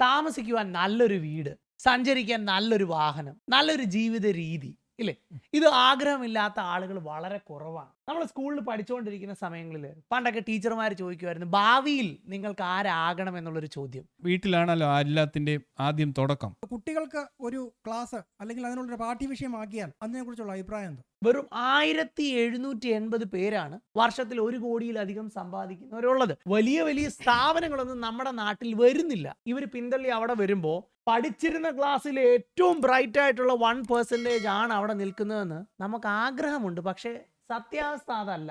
താമസിക്കുവാൻ നല്ലൊരു വീട് സഞ്ചരിക്കാൻ നല്ലൊരു വാഹനം നല്ലൊരു ജീവിത രീതി ഇല്ലേ? ഇത് ആഗ്രഹമില്ലാത്ത ആളുകൾ വളരെ കുറവാണ്. നമ്മൾ സ്കൂളിൽ പഠിച്ചുകൊണ്ടിരിക്കുന്ന സമയങ്ങളിൽ പണ്ടൊക്കെ ടീച്ചർമാർ ചോദിക്കുമായിരുന്നു ഭാവിയിൽ നിങ്ങൾക്ക് ആരാകണം എന്നുള്ളൊരു ചോദ്യം? വീട്ടിലാണല്ലോ എല്ലാത്തിന്റെയും ആദ്യം തുടക്കം. കുട്ടികൾക്ക് ഒരു ക്ലാസ് അല്ലെങ്കിൽ അതിനുള്ളൊരു പാഠ്യവിഷയമാക്കിയാൽ അതിനെക്കുറിച്ചുള്ള അഭിപ്രായം എന്താ? വെറും ആയിരത്തി എഴുന്നൂറ്റി എൺപത് പേരാണ് വർഷത്തിൽ ഒരു കോടിയിലധികം സമ്പാദിക്കുന്നവരുള്ളത്. വലിയ വലിയ സ്ഥാപനങ്ങളൊന്നും നമ്മുടെ നാട്ടിൽ വരുന്നില്ല. ഇവർ പിന്തള്ളി അവിടെ വരുമ്പോൾ പഠിച്ചിരുന്ന ക്ലാസ്സിൽ ഏറ്റവും ബ്രൈറ്റ് ആയിട്ടുള്ള വൺ പെർസെന്റേജ് ആണ് അവിടെ നിൽക്കുന്നതെന്ന് നമുക്ക് ആഗ്രഹമുണ്ട് പക്ഷേ സത്യാവസ്ഥ അതല്ല.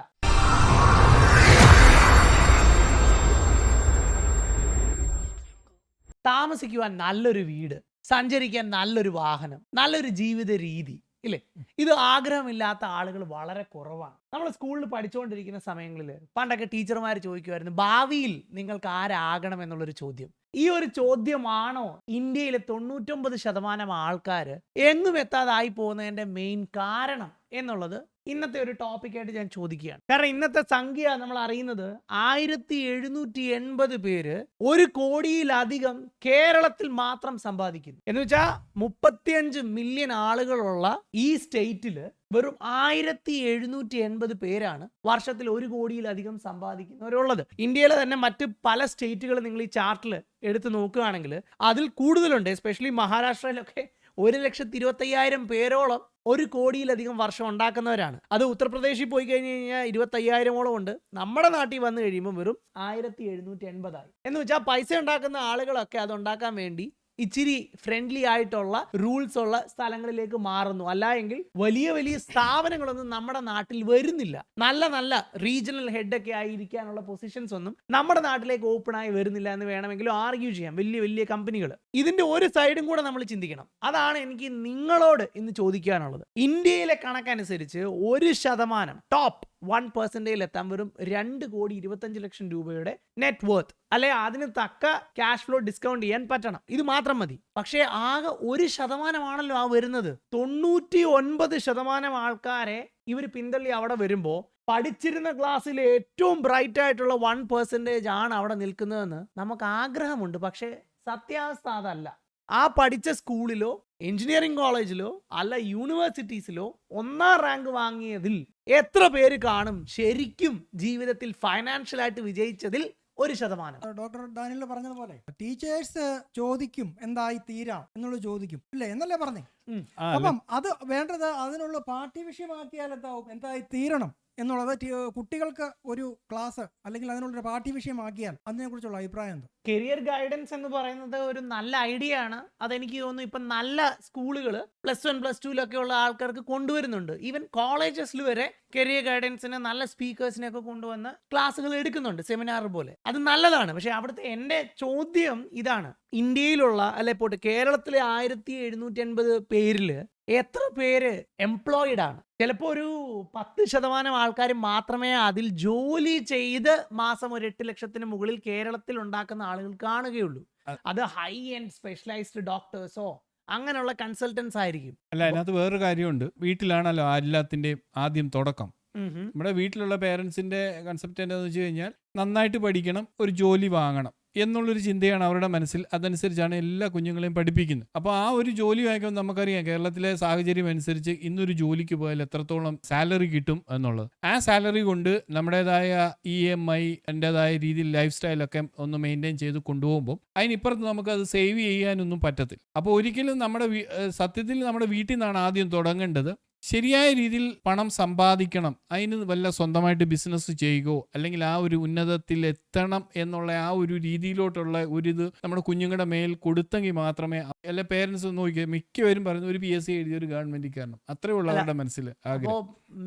താമസിക്കുവാൻ നല്ലൊരു വീട് സഞ്ചരിക്കാൻ നല്ലൊരു വാഹനം നല്ലൊരു ജീവിത രീതി ഇല്ലേ? ഇത് ആഗ്രഹമില്ലാത്ത ആളുകൾ വളരെ കുറവാണ്. നമ്മൾ സ്കൂളിൽ പഠിച്ചുകൊണ്ടിരിക്കുന്ന സമയങ്ങളിൽ പണ്ടൊക്കെ ടീച്ചർമാർ ചോദിക്കുമായിരുന്നു ഭാവിയിൽ നിങ്ങൾക്ക് ആരാകണം എന്നുള്ളൊരു ചോദ്യം? ഈ ഒരു ചോദ്യമാണോ ഇന്ത്യയിലെ തൊണ്ണൂറ്റൊമ്പത് ശതമാനം ആൾക്കാർ എങ്ങും എത്താതായി പോകുന്നതിന്റെ മെയിൻ കാരണം എന്നുള്ളത് ഇന്നത്തെ ഒരു ടോപ്പിക്കായിട്ട് ഞാൻ ചോദിക്കുകയാണ്. കാരണം ഇന്നത്തെ സംഖ്യ നമ്മൾ അറിയുന്നത് ആയിരത്തി എഴുന്നൂറ്റി എൺപത് പേര് ഒരു കോടിയിലധികം കേരളത്തിൽ മാത്രം സമ്പാദിക്കുന്നു. എന്ന് വെച്ചാൽ മുപ്പത്തിയഞ്ച് മില്യൺ ആളുകളുള്ള ഈ സ്റ്റേറ്റിൽ വെറും ആയിരത്തി എഴുന്നൂറ്റി എൺപത് പേരാണ് വർഷത്തിൽ ഒരു കോടിയിലധികം സമ്പാദിക്കുന്നവരുള്ളത്. ഇന്ത്യയിലെ തന്നെ മറ്റ് പല സ്റ്റേറ്റുകൾ നിങ്ങൾ ഈ ചാർട്ടിൽ എടുത്ത് നോക്കുകയാണെങ്കിൽ അതിൽ കൂടുതലുണ്ട് എസ്പെഷ്യലി മഹാരാഷ്ട്രയിലൊക്കെ ഒരു ലക്ഷത്തി ഇരുപത്തയ്യായിരം പേരോളം ഒരു കോടിയിലധികം വർഷം ഉണ്ടാക്കുന്നവരാണ്. അത് ഉത്തർപ്രദേശിൽ പോയി കഴിഞ്ഞു കഴിഞ്ഞാൽ ഇരുപത്തയ്യായിരമോളം ഉണ്ട്. നമ്മുടെ നാട്ടിൽ വന്നു കഴിയുമ്പോൾ വെറും ആയിരത്തി എഴുന്നൂറ്റി എൺപതായി. എന്ന് വെച്ചാൽ പൈസ ഉണ്ടാക്കുന്ന ആളുകളൊക്കെ അത് ഉണ്ടാക്കാൻ വേണ്ടി ഇച്ചിരി ഫ്രണ്ട്ലി ആയിട്ടുള്ള റൂൾസ് ഉള്ള സ്ഥലങ്ങളിലേക്ക് മാറുന്നു. അല്ല എങ്കിൽ വലിയ വലിയ സ്ഥാപനങ്ങളൊന്നും നമ്മുടെ നാട്ടിൽ വരുന്നില്ല. നല്ല നല്ല റീജിയണൽ ഹെഡൊക്കെ ആയിരിക്കാനുള്ള പൊസിഷൻസ് ഒന്നും നമ്മുടെ നാട്ടിലേക്ക് ഓപ്പൺ ആയി വരുന്നില്ല എന്ന് വേണമെങ്കിലും ആർഗ്യൂ ചെയ്യാം. വലിയ വലിയ കമ്പനികൾ ഇതിന്റെ ഒരു സൈഡും കൂടെ നമ്മൾ ചിന്തിക്കണം. അതാണ് എനിക്ക് നിങ്ങളോട് ഇന്ന് ചോദിക്കാനുള്ളത്. ഇന്ത്യയിലെ കണക്കനുസരിച്ച് ഒരു ശതമാനം ടോപ്പ് വൺ പെർസെന്റേജിൽ എത്താൻ വരും രണ്ട് കോടി ഇരുപത്തഞ്ച് ലക്ഷം രൂപയുടെ നെറ്റ് വർത്ത് അല്ലെ അതിന് തക്ക ക്യാഷ് ഫ്ലോ ഡിസ്കൗണ്ട് ചെയ്യാൻ പറ്റണം. ഇത് മാത്രം മതി. പക്ഷേ ആകെ ഒരു ശതമാനമാണല്ലോ ആ വരുന്നത്. തൊണ്ണൂറ്റി ഒൻപത് ശതമാനം ആൾക്കാരെ ഇവർ പിന്തള്ളി അവിടെ വരുമ്പോൾ പഠിച്ചിരുന്ന ക്ലാസ്സിൽ ഏറ്റവും ബ്രൈറ്റ് ആയിട്ടുള്ള വൺ പെർസെന്റേജ് ആണ് അവിടെ നിൽക്കുന്നതെന്ന് നമുക്ക് ആഗ്രഹമുണ്ട്. പക്ഷേ സത്യാവസ്ഥ അതല്ല. ആ പഠിച്ച സ്കൂളിലോ എഞ്ചിനീയറിംഗ് കോളേജിലോ അല്ല യൂണിവേഴ്സിറ്റീസിലോ ഒന്നാം റാങ്ക് വാങ്ങിയതിൽ എത്ര പേര് കാണും ശരിക്കും ജീവിതത്തിൽ ഫൈനാൻഷ്യൽ ആയിട്ട് വിജയിച്ചതിൽ ഒരു ശതമാനം. ഡോക്ടർ ഡാനിയൽ പറഞ്ഞതുപോലെ ടീച്ചേഴ്സ് ചോദിക്കും എന്തായി തീരാം എന്നുള്ളത് ചോദിക്കും. അല്ലേ? എന്നല്ലേ പറഞ്ഞേ? അപ്പം അത് വേണ്ടത് അതിനുള്ള പാഠ്യവിഷയമാക്കിയാൽ എന്താവും? എന്തായി തീരണം എന്നുള്ളത് കുട്ടികൾക്ക് ഒരു ക്ലാസ് അല്ലെങ്കിൽ അതിനുള്ള അതിനുള്ളൊരു പാഠ്യവിഷയമാക്കിയാൽ അതിനെക്കുറിച്ചുള്ള അഭിപ്രായം എന്താ? കരിയർ ഗൈഡൻസ് എന്ന് പറയുന്നത് ഒരു നല്ല ഐഡിയ ആണ്. അതെനിക്ക് തോന്നുന്നു ഇപ്പം നല്ല സ്കൂളുകൾ പ്ലസ് വൺ പ്ലസ് ടുവിലൊക്കെ ഉള്ള ആൾക്കാർക്ക് കൊണ്ടുവരുന്നുണ്ട്. ഈവൻ കോളേജസിൽ വരെ കരിയർ ഗൈഡൻസിന് നല്ല സ്പീക്കേഴ്സിനെ ഒക്കെ കൊണ്ടുവന്ന് ക്ലാസ്സുകൾ എടുക്കുന്നുണ്ട് സെമിനാർ പോലെ. അത് നല്ലതാണ്. പക്ഷേ അവിടുത്തെ എന്റെ ചോദ്യം ഇതാണ്. ഇന്ത്യയിലുള്ള അല്ലെ പോട്ടെ കേരളത്തിലെ ആയിരത്തി എഴുന്നൂറ്റി എൺപത് പേരിൽ എത്ര പേര് എംപ്ലോയിഡ് ആണ്? ചിലപ്പോൾ ഒരു പത്ത് ശതമാനം ആൾക്കാർ മാത്രമേ അതിൽ ജോലി ചെയ്ത് മാസം ഒരു എട്ട് ലക്ഷത്തിന് മുകളിൽ കേരളത്തിൽ ഉണ്ടാക്കുന്ന ആളുകൾ കാണുകയുള്ളൂ. അത് ഹൈ ആൻഡ് സ്പെഷ്യലൈസ്ഡ് ഡോക്ടേഴ്സോ അങ്ങനെയുള്ള കൺസൾട്ടൻസ് ആയിരിക്കും. അല്ല അതിനകത്ത് വേറൊരു കാര്യമുണ്ട്. വീട്ടിലാണല്ലോ എല്ലാത്തിന്റെയും ആദ്യം തുടക്കം. നമ്മുടെ വീട്ടിലുള്ള പേരൻസിന്റെ കൺസെപ്റ്റ് എന്താണെന്ന് വെച്ച് കഴിഞ്ഞാൽ നന്നായിട്ട് പഠിക്കണം ഒരു ജോലി വാങ്ങണം. എന്നുള്ളൊരു ചിന്തയാണ് അവരുടെ മനസ്സിൽ. അതനുസരിച്ചാണ് എല്ലാ കുഞ്ഞുങ്ങളെയും പഠിപ്പിക്കുന്നത്. അപ്പോൾ ആ ഒരു ജോലി വാങ്ങിക്കാൻ നമുക്കറിയാം കേരളത്തിലെ സാഹചര്യം അനുസരിച്ച് ഇന്നൊരു ജോലിക്ക് പോയാൽ എത്രത്തോളം സാലറി കിട്ടും എന്നുള്ളത്. ആ സാലറി കൊണ്ട് നമ്മുടേതായ ഇ എം ഐ എന്റെതായ രീതിയിൽ ലൈഫ് സ്റ്റൈലൊക്കെ ഒന്ന് മെയിന്റെയിൻ ചെയ്ത് കൊണ്ടുപോകുമ്പോൾ അതിനിപ്പുറത്ത് അത് സേവ് ചെയ്യാനൊന്നും പറ്റത്തില്ല. അപ്പോൾ ഒരിക്കലും നമ്മുടെ സത്യത്തിൽ നമ്മുടെ വീട്ടിൽ നിന്നാണ് ആദ്യം തുടങ്ങേണ്ടത്. ശരിയായ രീതിയിൽ പണം സമ്പാദിക്കണം. അതിന് വല്ല സ്വന്തമായിട്ട് ബിസിനസ് ചെയ്യുകയോ അല്ലെങ്കിൽ ആ ഒരു ഉന്നതത്തിൽ എത്തണം എന്നുള്ള ആ ഒരു രീതിയിലോട്ടുള്ള ഒരു ഇത് നമ്മുടെ കുഞ്ഞുങ്ങളുടെ മേൽ കൊടുത്തെങ്കിൽ മാത്രമേ അല്ലെ പേരൻസ് നോക്കിയ മിക്കവരും പറയുന്നത് ഒരു പി എസ് സി എഴുതിയ ഒരു ഗവൺമെന്റ് കാരണം അത്രേ ഉള്ളൂ അവരുടെ മനസ്സിൽ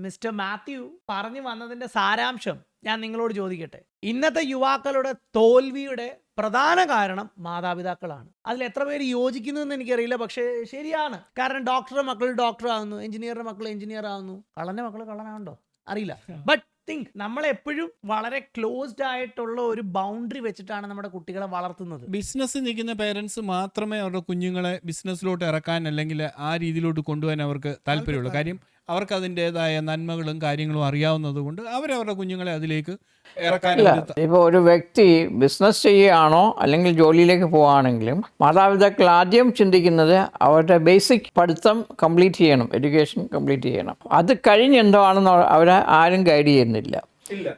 മിസ്റ്റർ മാത്യു പറഞ്ഞു വന്നതിന്റെ സാരാംശം ഞാൻ നിങ്ങളോട് ചോദിക്കട്ടെ. ഇന്നത്തെ യുവാക്കളുടെ തോൽവിയുടെ പ്രധാന കാരണം മാതാപിതാക്കളാണ്. അതിൽ എത്ര പേര് യോജിക്കുന്നു എന്ന് എനിക്കറിയില്ല പക്ഷേ ശരിയാണ്. കാരണം ഡോക്ടറുടെ മക്കൾ ഡോക്ടർ ആവുന്നു എഞ്ചിനീയറുടെ മക്കൾ എഞ്ചിനീയർ ആവുന്നു കള്ളന്റെ മക്കൾ കള്ളനാവുണ്ടോ അറിയില്ല. ബട്ട് തിങ്ക് നമ്മൾ എപ്പോഴും വളരെ ക്ലോസ്ഡ് ആയിട്ടുള്ള ഒരു ബൗണ്ടറി വെച്ചിട്ടാണ് നമ്മുടെ കുട്ടികളെ വളർത്തുന്നത്. ബിസിനസ് നിൽക്കുന്ന പേരൻസ് മാത്രമേ അവരുടെ കുഞ്ഞുങ്ങളെ ബിസിനസ്സിലോട്ട് ഇറക്കാൻ അല്ലെങ്കിൽ ആ രീതിയിലോട്ട് കൊണ്ടുപോകാൻ അവർക്ക് താല്പര്യമുള്ളൂ. കാര്യം അവർക്ക് അതിന്റെതായ നന്മകളും കാര്യങ്ങളും അറിയാവുന്നത് കൊണ്ട് അവരവരുടെ കുഞ്ഞുങ്ങളെ അതിലേക്ക് ഇറക്കാൻ ഇപ്പോൾ ഒരു വ്യക്തി ബിസിനസ് ചെയ്യുകയാണോ അല്ലെങ്കിൽ ജോലിയിലേക്ക് പോവുകയാണെങ്കിലും മാതാപിതാക്കൾ ആദ്യം ചിന്തിക്കുന്നത് അവരുടെ ബേസിക് പഠിത്തം കംപ്ലീറ്റ് ചെയ്യണം എഡ്യൂക്കേഷൻ കംപ്ലീറ്റ് ചെയ്യണം. അത് കഴിഞ്ഞ് എന്തോ ആണെന്ന് അവരെ ആരും ഗൈഡ് ചെയ്യുന്നില്ല.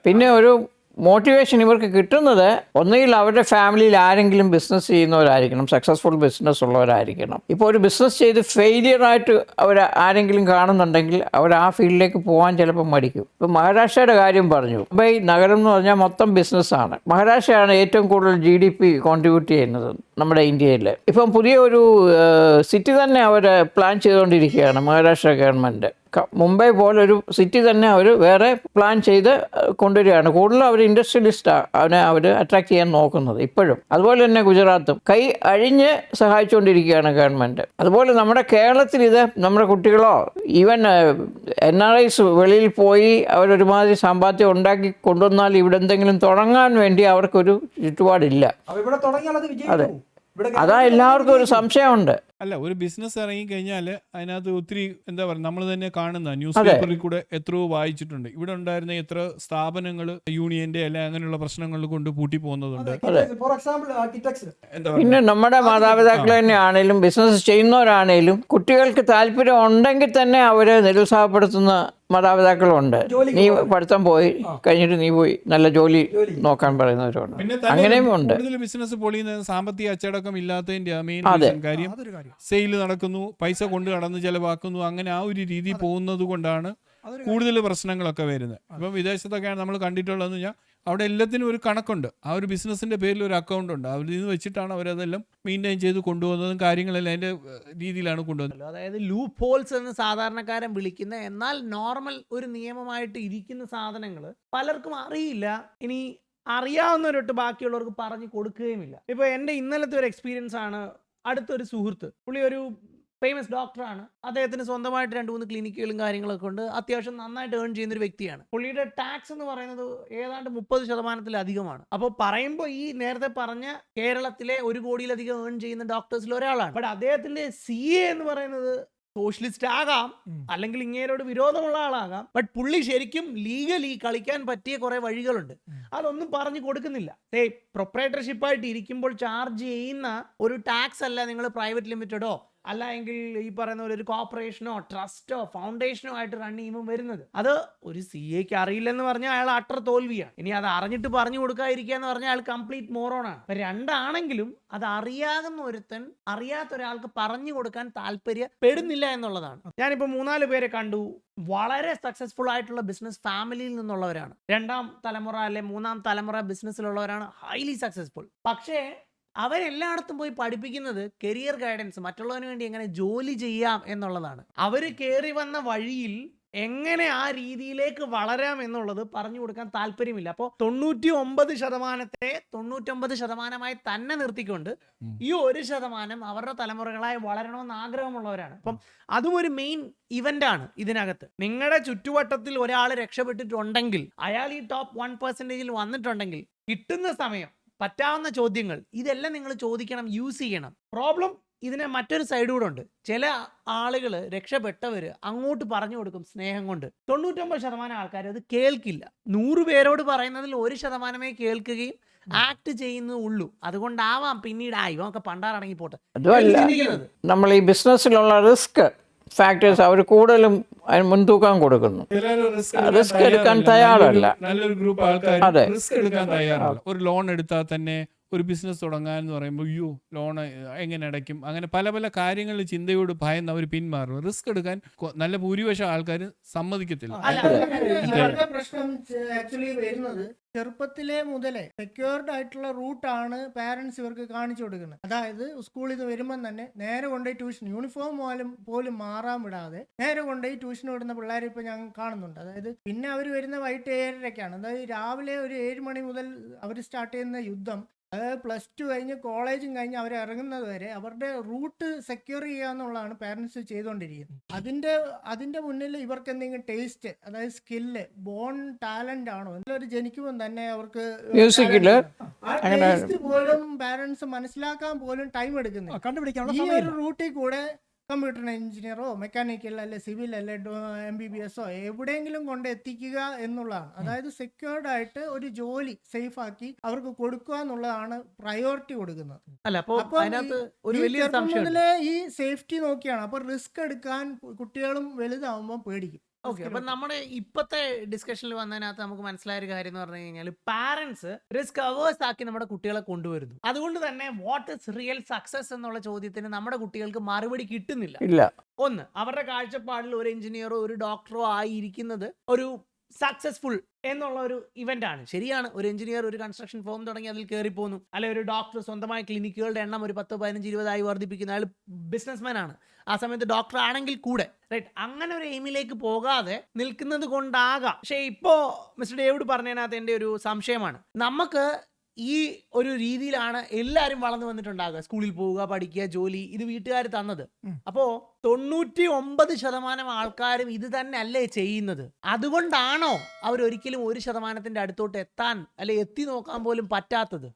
പിന്നെ ഒരു മോട്ടിവേഷൻ ഇവർക്ക് കിട്ടുന്നത് ഒന്നുകിൽ അവരുടെ ഫാമിലിയിൽ ആരെങ്കിലും ബിസിനസ് ചെയ്യുന്നവരായിരിക്കണം സക്സസ്ഫുൾ ബിസിനസ് ഉള്ളവരായിരിക്കണം. ഇപ്പോൾ ഒരു ബിസിനസ് ചെയ്ത് ഫെയിലിയർ ആയിട്ട് അവർ ആരെങ്കിലും കാണുന്നുണ്ടെങ്കിൽ അവർ ആ ഫീൽഡിലേക്ക് പോകാൻ ചിലപ്പോൾ മടിക്കും. ഇപ്പോൾ മഹാരാഷ്ട്രയുടെ കാര്യം പറഞ്ഞു. മുംബൈ നഗരം എന്ന് പറഞ്ഞാൽ മൊത്തം ബിസിനസ്സാണ് മഹാരാഷ്ട്രയാണ് ഏറ്റവും കൂടുതൽ ജി ഡി പി കോൺട്രിബ്യൂട്ട് ചെയ്യുന്നത്. നമ്മുടെ ഇന്ത്യയിൽ. ഇപ്പം പുതിയ ഒരു സിറ്റി തന്നെ അവർ പ്ലാൻ ചെയ്തുകൊണ്ടിരിക്കുകയാണ് മഹാരാഷ്ട്ര ഗവൺമെന്റ് മുംബൈ പോലൊരു സിറ്റി തന്നെ അവർ വേറെ പ്ലാൻ ചെയ്ത് കൊണ്ടുവരികയാണ്. കൂടുതലും അവർ ഇൻഡസ്ട്രിയലിസ്റ്റാണ് അവനെ അവർ അട്രാക്ട് ചെയ്യാൻ നോക്കുന്നത് ഇപ്പോഴും. അതുപോലെ തന്നെ ഗുജറാത്തും. കൈ അഴിഞ്ഞ് സഹായിച്ചുകൊണ്ടിരിക്കുകയാണ് ഗവൺമെന്റ് അതുപോലെ നമ്മുടെ കേരളത്തിൽ ഇത് നമ്മുടെ കുട്ടികളോ ഈവൻ എൻ ആർ ഐസ് വെളിയിൽ പോയി അവരൊരുമാതിരി സമ്പാദ്യം ഉണ്ടാക്കി കൊണ്ടുവന്നാൽ ഇവിടെ എന്തെങ്കിലും തുടങ്ങാൻ വേണ്ടി അവർക്കൊരു ചുറ്റുപാടില്ല. അതെ. അതാ എല്ലാവർക്കും ഒരു സംശയമുണ്ട്. അല്ല ഒരു ബിസിനസ് ഇറങ്ങി കഴിഞ്ഞാൽ അതിനകത്ത് ഒത്തിരി എന്താ പറയുക നമ്മൾ തന്നെ കാണുന്ന ന്യൂസ് പേപ്പറിൽ കൂടെ എത്രയോ വായിച്ചിട്ടുണ്ട്. ഇവിടെ ഉണ്ടായിരുന്ന എത്ര സ്ഥാപനങ്ങൾ യൂണിയന്റെ അല്ലെ അങ്ങനെയുള്ള പ്രശ്നങ്ങൾ കൊണ്ട് പൂട്ടി പോകുന്നതുണ്ട്. ഫോർ എക്സാമ്പിൾ ആർക്കിടെക്ട്സ് എന്താ പറയുക? പിന്നെ നമ്മുടെ മാതാപിതാക്കൾ തന്നെയാണേലും ബിസിനസ് ചെയ്യുന്നവരാണേലും കുട്ടികൾക്ക് താല്പര്യം ഉണ്ടെങ്കിൽ തന്നെ അവരെ നിരുത്സാഹപ്പെടുത്തുന്ന മാതാപിതാക്കളുണ്ട്. നീ പഠിത്തം പോയി കഴിഞ്ഞിട്ട് നീ പോയി നല്ല ജോലി. നോക്കാൻ പറയുന്നവരുണ്ട്. അങ്ങനെയും ഉണ്ട്. ബിസിനസ് സാമ്പത്തിക അച്ചടക്കം ഇല്ലാത്തതിന്റെ മെയിൻ അതെ. കാര്യം. സെയിൽ നടക്കുന്നു പൈസ കൊണ്ട് കടന്ന് ചെലവാക്കുന്നു അങ്ങനെ ആ ഒരു രീതി പോകുന്നത് കൊണ്ടാണ് കൂടുതൽ പ്രശ്നങ്ങളൊക്കെ വരുന്നത്. ഇപ്പം വിദേശത്തൊക്കെയാണ് നമ്മൾ കണ്ടിട്ടുള്ളതെന്ന് പറഞ്ഞാൽ അവിടെ എല്ലാത്തിനും ഒരു കണക്കുണ്ട്. ആ ഒരു ബിസിനസ്സിന്റെ പേരിൽ ഒരു അക്കൗണ്ട് ഉണ്ട്. അവർ നിന്ന് വെച്ചിട്ടാണ് അവരതെല്ലാം മെയിന്റെയിൻ ചെയ്ത് കൊണ്ടുപോകുന്നതും കാര്യങ്ങളെല്ലാം അതിന്റെ രീതിയിലാണ് കൊണ്ടുവന്നത്. അതായത് ലൂപ്പ് ഹോൾസ് എന്ന് സാധാരണക്കാരൻ വിളിക്കുന്ന എന്നാൽ നോർമൽ ഒരു നിയമമായിട്ട് ഇരിക്കുന്ന സാധനങ്ങൾ പലർക്കും അറിയില്ല. ഇനി അറിയാവുന്നവരൊട്ട് ബാക്കിയുള്ളവർക്ക് പറഞ്ഞു കൊടുക്കുകയുമില്ല. ഇപ്പോൾ എന്റെ ഇന്നലത്തെ ഒരു എക്സ്പീരിയൻസ് ആണ് അടുത്തൊരു സുഹൃത്ത്. പുള്ളി ഒരു ഫേമസ് ഡോക്ടറാണ് അദ്ദേഹത്തിന് സ്വന്തമായിട്ട് രണ്ട് മൂന്ന് ക്ലിനിക്കുകളും കാര്യങ്ങളൊക്കെ ഉണ്ട്. അത്യാവശ്യം നന്നായിട്ട് ഏൺ ചെയ്യുന്ന ഒരു വ്യക്തിയാണ്. പുള്ളിയുടെ ടാക്സ് എന്ന് പറയുന്നത് ഏതാണ്ട് മുപ്പത് ശതമാനത്തിലധികമാണ്. അപ്പോൾ പറയുമ്പോൾ ഈ നേരത്തെ പറഞ്ഞ കേരളത്തിലെ ഒരു കോടിയിലധികം ഏൺ ചെയ്യുന്ന ഡോക്ടേഴ്സിൽ ഒരാളാണ്. ബട്ട് അദ്ദേഹത്തിന്റെ സി എ എന്ന് പറയുന്നത് സോഷ്യലിസ്റ്റ് ആകാം അല്ലെങ്കിൽ ഇങ്ങേരോട് വിരോധമുള്ള ആളാകാം. ബട്ട് പുള്ളി ശരിക്കും ലീഗലി കളിക്കാൻ പറ്റിയ കുറെ വഴികളുണ്ട്. അതൊന്നും പറഞ്ഞു കൊടുക്കുന്നില്ല. ഏ പ്രൊപ്പറേറ്റർഷിപ്പ് ഇരിക്കുമ്പോൾ ചാർജ് ചെയ്യുന്ന ഒരു ടാക്സ് അല്ല നിങ്ങൾ പ്രൈവറ്റ് ലിമിറ്റഡോ അല്ല എങ്കിൽ ഈ പറയുന്ന പോലെ ഒരു കോർപ്പറേഷനോ ട്രസ്റ്റോ ഫൗണ്ടേഷനോ ആയിട്ട് റൺ ചെയ്യുമ്പോൾ വരുന്നത്. അത് ഒരു സി എക്ക് അറിയില്ലെന്ന് പറഞ്ഞാൽ അയാൾ അട്ടർ തോൽവിയാണ്. ഇനി അത് അറിഞ്ഞിട്ട് പറഞ്ഞു കൊടുക്കാതിരിക്കുക എന്ന് പറഞ്ഞാൽ അയാൾ കംപ്ലീറ്റ് മോറോണാണ് അപ്പൊ രണ്ടാണെങ്കിലും അത് അറിയാകുന്ന ഒരുത്തൻ അറിയാത്ത ഒരാൾക്ക് പറഞ്ഞു കൊടുക്കാൻ താല്പര്യപ്പെടുന്നില്ല എന്നുള്ളതാണ്. ഞാനിപ്പോൾ മൂന്നാൽ പേരെ കണ്ടു. വളരെ സക്സസ്ഫുൾ ആയിട്ടുള്ള ബിസിനസ് ഫാമിലിയിൽ നിന്നുള്ളവരാണ്. രണ്ടാം തലമുറ അല്ലെ മൂന്നാം തലമുറ ബിസിനസ്സിലുള്ളവരാണ് ഹൈലി സക്സസ്ഫുൾ പക്ഷേ അവരെല്ലായിടത്തും പോയി പഠിപ്പിക്കുന്നത് കരിയർ ഗൈഡൻസ് മറ്റുള്ളവന് വേണ്ടി എങ്ങനെ ജോലി ചെയ്യാം എന്നുള്ളതാണ്. അവർ കയറി വന്ന വഴിയിൽ എങ്ങനെ ആ രീതിയിലേക്ക് വളരാം എന്നുള്ളത് പറഞ്ഞു കൊടുക്കാൻ താല്പര്യമില്ല. അപ്പോൾ തൊണ്ണൂറ്റി ഒമ്പത് ശതമാനത്തെ തൊണ്ണൂറ്റൊമ്പത് ശതമാനമായി തന്നെ നിർത്തിക്കൊണ്ട് ഈ ഒരു ശതമാനം അവരുടെ തലമുറകളായി വളരണമെന്ന് ആഗ്രഹമുള്ളവരാണ്. അപ്പം അതും ഒരു മെയിൻ ഇവന്റ് ആണ് ഇതിനകത്ത്. നിങ്ങളുടെ ചുറ്റുവട്ടത്തിൽ ഒരാൾ രക്ഷപ്പെട്ടിട്ടുണ്ടെങ്കിൽ അയാൾ ഈ ടോപ്പ് വൺ പെർസെന്റേജിൽ വന്നിട്ടുണ്ടെങ്കിൽ കിട്ടുന്ന സമയം പറ്റാവുന്ന ചോദ്യങ്ങൾ ഇതെല്ലാം നിങ്ങൾ ചോദിക്കണം യൂസ് ചെയ്യണം. പ്രോബ്ലം ഇതിന് മറ്റൊരു സൈഡ് കൂടെ ഉണ്ട്. ചില ആളുകൾ രക്ഷപ്പെട്ടവർ അങ്ങോട്ട് പറഞ്ഞു കൊടുക്കും സ്നേഹം കൊണ്ട്. തൊണ്ണൂറ്റൊമ്പത് ശതമാനം ആൾക്കാർ അത് കേൾക്കില്ല. നൂറ് പേരോട് പറയുന്നതിൽ ഒരു ശതമാനമേ കേൾക്കുകയും ആക്ട് ചെയ്യുന്നുള്ളൂ അതുകൊണ്ടാവാം പിന്നീട് ആ ഇവനൊക്കെ പണ്ടാറടങ്ങി പോട്ടെ. നമ്മൾ ഈ ബിസിനസ്സിലുള്ള റിസ്ക് ഫാക്ടേഴ്സ് അവർ കൂടുതലും അതിന് മുൻതൂക്കം കൊടുക്കുന്നു risk എടുക്കാൻ തയ്യാറല്ല. നല്ലൊരു- ഗ്രൂപ്പ് ആൾക്കാർ. റിസ്ക് എടുക്കാൻ തയ്യാറല്ല ഒരു ലോൺ എടുത്താൽ തന്നെ ഒരു ബിസിനസ് തുടങ്ങാൻ എന്ന് പറയുമ്പോൾ അയ്യോ ലോൺ എങ്ങനെ അടയ്ക്കും? അങ്ങനെ പല പല കാര്യങ്ങളിൽ ചിന്തയോട് ഭയന്ന് അവർ പിന്മാറും. റിസ്ക് എടുക്കാൻ നല്ല ഭൂരിപക്ഷം ആൾക്കാർ സമ്മതിക്കത്തില്ല. പ്രശ്നം ആക്ച്വലി വരുന്നത് ചെറുപ്പത്തിലെ മുതലേ സെക്യൂർഡ് ആയിട്ടുള്ള റൂട്ടാണ് പാരന്റ്സ് ഇവർക്ക് കാണിച്ചു കൊടുക്കുന്നത്. അതായത് സ്കൂളിൽ നിന്ന് വരുമ്പം തന്നെ നേരെ കൊണ്ടുപോയി ട്യൂഷൻ യൂണിഫോം പോലും പോലും മാറാൻ വിടാതെ നേരെ കൊണ്ടുപോയി ട്യൂഷൻ വിടുന്ന പിള്ളേരെ ഇപ്പൊ ഞാൻ കാണുന്നുണ്ട്. അതായത് പിന്നെ അവർ വരുന്ന വൈകിട്ട് ഏഴരയ്ക്കാണ് അതായത് രാവിലെ ഒരു ഏഴ് മണി മുതൽ അവർ സ്റ്റാർട്ട് ചെയ്യുന്ന യുദ്ധം അതായത് പ്ലസ് ടു കഴിഞ്ഞ് കോളേജും കഴിഞ്ഞ് അവർ ഇറങ്ങുന്നത് വരെ അവരുടെ റൂട്ട് സെക്യൂർ ചെയ്യുക എന്നുള്ളതാണ് പാരൻസ് ചെയ്തുകൊണ്ടിരിക്കുന്നത്. അതിന്റെ അതിന്റെ മുന്നിൽ ഇവർക്ക് എന്തെങ്കിലും ടേസ്റ്റ് അതായത് സ്കില്ല് ബോൺ ടാലന്റ് ആണോ? അവർ ജനിക്കുമ്പോൾ തന്നെ അവർക്ക് പോലും പേരൻസ് മനസ്സിലാക്കാൻ പോലും ടൈം എടുക്കുന്നു ഈ ഒരു റൂട്ടിൽ കൂടെ കമ്പ്യൂട്ടർ എഞ്ചിനീയറോ മെക്കാനിക്കൽ അല്ലെ സിവിൽ അല്ലെ എം ബി ബി എസോ എവിടെയെങ്കിലും കൊണ്ട് എത്തിക്കുക എന്നുള്ളതാണ് അതായത് സെക്യൂർഡ് ആയിട്ട് ഒരു ജോലി സേഫ് ആക്കി അവർക്ക് കൊടുക്കുക എന്നുള്ളതാണ് പ്രയോറിറ്റി കൊടുക്കുന്നത്. ചെറുപ്പം മുതലേ ഈ സേഫ്റ്റി നോക്കിയാണ്. അപ്പൊ റിസ്ക് എടുക്കാൻ കുട്ടികളും വലുതാവുമ്പോൾ പേടിക്കും. ഓക്കെ അപ്പൊ നമ്മുടെ ഇപ്പത്തെ ഡിസ്കഷനിൽ വന്നതിനകത്ത് നമുക്ക് മനസ്സിലായ ഒരു കാര്യം എന്ന് പറഞ്ഞു കഴിഞ്ഞാൽ പാരന്റ്സ് റിസ്ക് അവേഴ്സ് ആക്കി നമ്മുടെ കുട്ടികളെ കൊണ്ടുവരുന്നു. അതുകൊണ്ട് തന്നെ വാട്ട് ഇസ് റിയൽ സക്സസ് എന്നുള്ള ചോദ്യത്തിന് നമ്മുടെ കുട്ടികൾക്ക് മറുപടി കിട്ടുന്നില്ല. ഇല്ല. ഒന്ന് അവരുടെ കാഴ്ചപ്പാടിൽ ഒരു എഞ്ചിനീയറോ ഒരു ഡോക്ടറോ ആയിരിക്കുന്നത് ഒരു സക്സസ്ഫുൾ എന്നുള്ള ഒരു ഇവന്റ് ആണ്. ശരിയാണ് ഒരു എഞ്ചിനീയർ ഒരു കൺസ്ട്രക്ഷൻ ഫോം തുടങ്ങി അതിൽ കയറി പോകുന്നു അല്ലെ ഒരു ഡോക്ടർ സ്വന്തമായ ക്ലിനിക്കുകളുടെ എണ്ണം ഒരു പത്ത് പതിനഞ്ച് ഇരുപതായി വർദ്ധിപ്പിക്കുന്ന അയാൾ ബിസിനസ്മാൻ ആണ്. ആ സമയത്ത് ഡോക്ടർ ആണെങ്കിൽ കൂടെ റൈറ്റ് അങ്ങനെ ഒരു എയിമിലേക്ക് പോകാതെ നിൽക്കുന്നത് കൊണ്ടാകാം. പക്ഷേ ഇപ്പോ മിസ്റ്റർ ഡേവിഡ് പറഞ്ഞതിനകത്ത് എന്റെ ഒരു സംശയമാണ്. നമുക്ക് ഈ ഒരു രീതിയിലാണ് എല്ലാവരും വളർന്നു വന്നിട്ടുണ്ടാകുക സ്കൂളിൽ പോവുക പഠിക്കുക ജോലി ഇത് വീട്ടുകാർ തന്നത്. അപ്പോ തൊണ്ണൂറ്റി ഒമ്പത് ശതമാനം ആൾക്കാരും ഇത് തന്നെ അല്ലേ ചെയ്യുന്നത്. അതുകൊണ്ടാണോ അവരൊരിക്കലും ഒരു ശതമാനത്തിന്റെ അടുത്തോട്ട് എത്താൻ അല്ലെ എത്തി നോക്കാൻ പോലും പറ്റാത്തത്?